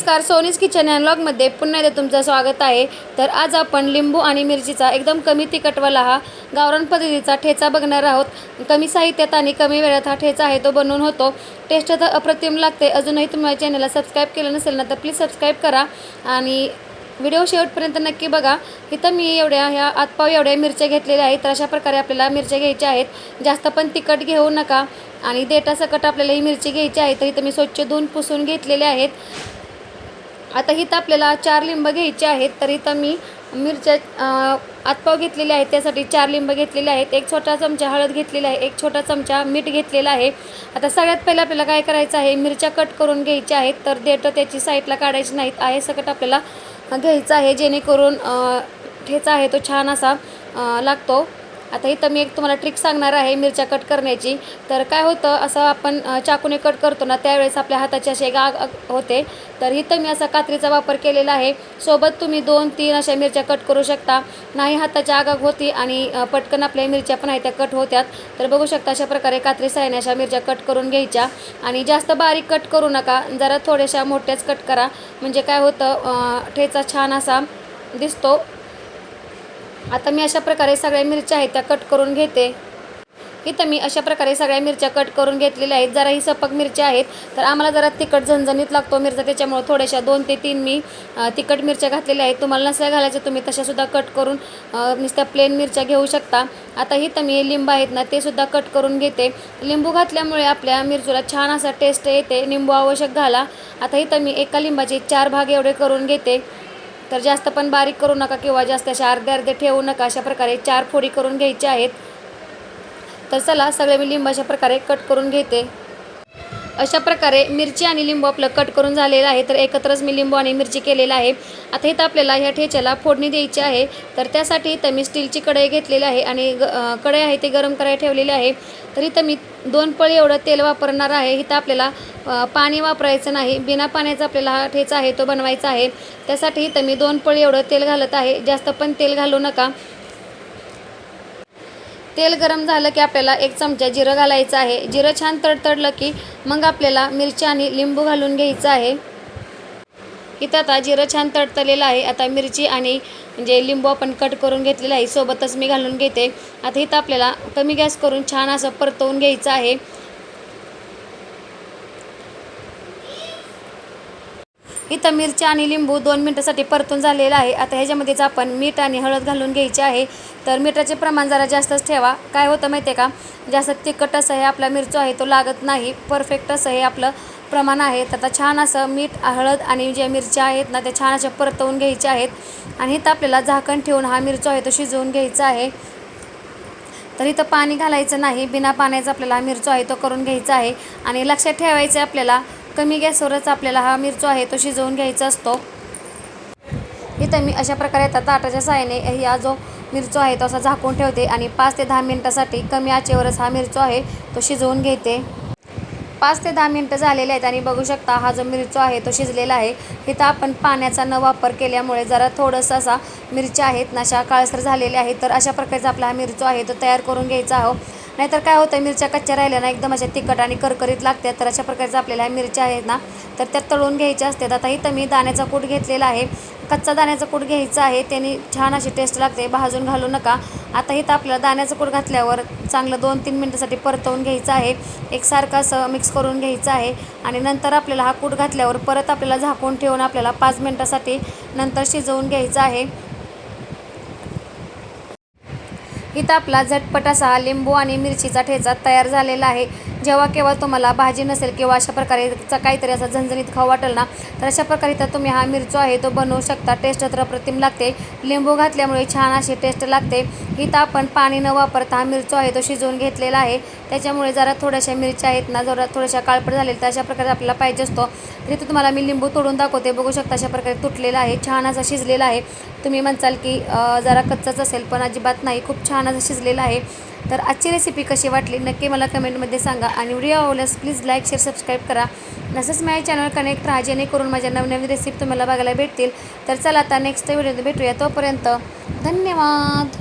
नमस्कार सोनीज किचन अनलॉगमध्ये पुन्हा एकदा तुमचं स्वागत आहे. तर आज आपण लिंबू आणि मिरचीचा एकदम कमी तिखटवाला हा गावरान पद्धतीचा ठेचा बघणार आहोत. कमी साहित्यात आणि कमी वेळात हा ठेचा आहे तो बनवून होतो. टेस्ट तर अप्रतिम लागते. अजूनही तुम्ही चॅनलला सबस्क्राईब केलं नसेल ना तर प्लीज सबस्क्राईब करा. आणि व्हिडिओ शेवटपर्यंत नक्की बघा. इथं मी एवढ्या ह्या आतपाव एवढ्या मिरच्या घेतलेल्या आहेत. तर अशा प्रकारे आपल्याला मिरच्या घ्यायच्या आहेत. जास्त पण तिखट घेऊ नका. आणि देटासकट आपल्याला ही मिरची घ्यायची आहे तर इथं मी स्वच्छ धुवून पुसून घेतलेले आहेत. आता इथं आपल्याला चार लिंब घ्यायचे आहेत तर इथं मी मिरच्या आतपाव घेतलेले आहेत त्यासाठी चार लिंब घेतलेले आहेत. एक छोटा चमचा हळद घेतलेला आहे एक छोटा चमचा मीठ घेतलेला आहे. आता सगळ्यात पहिलं आपल्याला काय करायचं आहे मिरच्या कट करून घ्यायच्या आहेत तर देठं त्याची साईडला काढायची नाहीत. आहे सकट आपल्याला घ्यायचं आहे जेणेकरून ठेचा आहे तो छान असा लागतो. आता इथं मी एक तुम्हाला ट्रिक सांगणार आहे मिरच्या कट करण्याची. तर काय होतं असं आपण चाकूने कट करतो ना त्यावेळेस आपल्या हाताची असे गाग होते. तर इथं मी असा कात्रीचा वापर केलेला आहे. सोबत तुम्ही दोन तीन अशा मिरच्या कट करू शकता. नाही हाताची आगाग होती आणि पटकन आपल्या मिरच्या पण आहेत त्या कट होत्यात. तर बघू शकता अशा प्रकारे कात्री सायने अशा मिरच्या कट करून घ्यायच्या. आणि जास्त बारीक कट करू नका. जरा थोड्याशा मोठ्याच कट करा. म्हणजे काय होतं ठेचा छान असा दिसतो. आता मी अशा प्रकारे सगळ्या मिरच्या आहेत त्या कट करून घेते. इथं मी अशा प्रकारे सगळ्या मिरच्या कट करून घेतलेल्या आहेत. जरा ही सपक मिरच्या आहेत तर आम्हाला जरा तिखट झणझणीत लागतो मिरचा त्याच्यामुळे थोड्याशा दोन ते तीन मी तिखट मिरच्या घातलेल्या आहेत. तुम्हाला नसल्या घालायच्या तुम्ही तशासुद्धा कट करून नुसत्या प्लेन मिरच्या घेऊ शकता. आता इथं मी लिंबू आहेत ना ते सुद्धा कट करून घेते. लिंबू घातल्यामुळे आपल्या मिरचीला छान असा टेस्ट येते. लिंबू आवश्यक घाला आता इथं मी एका लिंबाचे चार भाग एवढे करून घेते. तर जास्त पण बारीक करू नका किंवा जास्त अशा अर्धे अर्धे ठेवू नका. अशा प्रकारे चार फोडी करून घ्यायचे आहेत. तर चला सगळे मी लिंब अशा प्रकारे कट करून घेते. अशा प्रकारे मिरची आणि लिंबू आपलं कट करून झालेलं आहे. तर एकत्रच मी लिंबू आणि मिरची केलेलं आहे. आता इथं आपल्याला ह्या ठेच्याला फोडणी द्यायची आहे. तर त्यासाठी इथं मी स्टीलची कढई घेतलेली आहे आणि ग कढई आहे ते गरम करायला ठेवलेली आहे. तर इथं मी दोन पळी एवढं तेल वापरणार आहे. इथं आपल्याला पाणी वापरायचं नाही. बिना पाण्याचा आपल्याला हा ठेचा आहे तो बनवायचा आहे. त्यासाठी इथं मी दोन पळी एवढं तेल घालत आहे. जास्त पण तेल घालू नका. तेल गरम झालं की आपल्याला एक चमचा जिरं घालायचं आहे. जिरं छान तडतडलं की मग आपल्याला मिरची आणि लिंबू घालून घ्यायचं आहे. इथं आता जिरं छान तडतलेलं आहे. आता मिरची आणि म्हणजे लिंबू आपण कट करून घेतलेलं आहे. सोबतच मी घालून घेते. आता इथं आपल्याला कमी गॅस करून छान असं परतवून घ्यायचं आहे. इथं मिरची आणि लिंबू दोन मिनटासाठी परतून झालेलं आहे. आता ह्याच्यामध्येच आपण मीठ आणि हळद घालून घ्यायची आहे तर मिठाचे प्रमाण जरा जास्तच ठेवा. काय होतं माहिती आहे का? जास्त तिखट असं हे आपला मिरचो आहे तो लागत नाही. परफेक्ट असं हे आपलं प्रमाण आहे. तर आता छान असं मीठ हळद आणि ज्या मिरच्या आहेत ना त्या छान अशा परतवून घ्यायच्या आहेत. आणि इथं आपल्याला झाकण ठेवून हा मिरचो आहे तो शिजवून घ्यायचा आहे. तर इथं पाणी घालायचं नाही. बिना पाण्याचा आपल्याला मिरचो आहे तो करून घ्यायचा आहे. आणि लक्षात ठेवायचं आहे आपल्याला कमी गॅसवरच आपल्याला हा मिरचो आहे तो शिजवून घ्यायचा असतो. इथं मी अशा प्रकारे आता ताटाच्या साहाय्याने हा जो मिरचो आहे तो असा झाकून ठेवते आणि पाच ते दहा मिनटासाठी कमी आचेवरच हा मिरचो आहे तो शिजवून घेते. पाच ते दहा मिनटं झालेले आहेत आणि बघू शकता हा जो मिरचो आहे तो शिजलेला आहे. इथं आपण पाण्याचा न वापर केल्यामुळे जरा थोडंसं असा मिरच्या आहेत नशा काळसर झालेल्या आहेत. तर अशा प्रकारचा आपला हा मिरचो आहे तो तयार करून घ्यायचा आहो. नाहीतर काय होतं मिरच्या कच्च्या राहिल्या ना एकदम अशा तिखट आणि करकरीत लागतात. तर अशा प्रकारच्या आपल्याला ह्या मिरच्या आहेत ना तर त्या तळून घ्यायच्या असतात. आता इथं मी दाण्याचा कूट घेतलेला आहे. कच्चा दाण्याचा कूट घ्यायचा आहे त्याने छान अशी टेस्ट लागते. भाजून घालू नका. आता इथं आपल्याला दाण्याचं कूट घातल्यावर चांगलं दोन तीन मिनटासाठी परतवून घ्यायचं आहे. एकसारखं असं मिक्स करून घ्यायचं आहे. आणि नंतर आपल्याला हा कूट घातल्यावर परत आपल्याला झाकून ठेवून आपल्याला पाच मिनटासाठी नंतर शिजवून घ्यायचं आहे. इथं आपला झटपट असा लिंबू आणि मिरचीचा ठेचा तयार झालेला आहे. जेव्हा केव्हा तुम्हाला भाजी नसेल किंवा अशा प्रकारे चा काहीतरी असा झणझणीत खाऊ वाटेल ना तर अशा प्रकारे तर तुम्ही हा मिरचो आहे तो बनवू शकता. टेस्ट तर अप्रतिम लागते. लिंबू घातल्यामुळे छान अशी टेस्ट लागते. इथं आपण पाणी न वापरता हा मिरचो आहे तो शिजवून घेतलेला आहे. त्याच्यामुळे जरा थोड्याशा मिरच्या आहेत ना जरा थोड्याशा काळपट झालेल्या तर अशा प्रकारे आपल्याला पाहिजे असतो. तिथं तुम्हाला मी लिंबू तोडून दाखवते. बघू शकता अशा प्रकारे तुटलेला आहे छान असा शिजलेला आहे. तुम्ही म्हणसाल की जरा कच्चाच असेल पण अजिबात नाही. खूप छान असं शिजलेलं आहे. तर आजची रेसिपी कशी वाटली नक्की मला कमेंटमध्ये सांगा. आणि व्हिडिओ आवडल्यास प्लीज लाईक शेअर सबस्क्राईब करा. नसंच माझ्या चॅनल कनेक्ट राहा जेणेकरून माझ्या नवनवीन रेसिपी तुम्हाला बघायला भेटतील. तर चला आता नेक्स्ट व्हिडिओ भेटूया. तोपर्यंत धन्यवाद.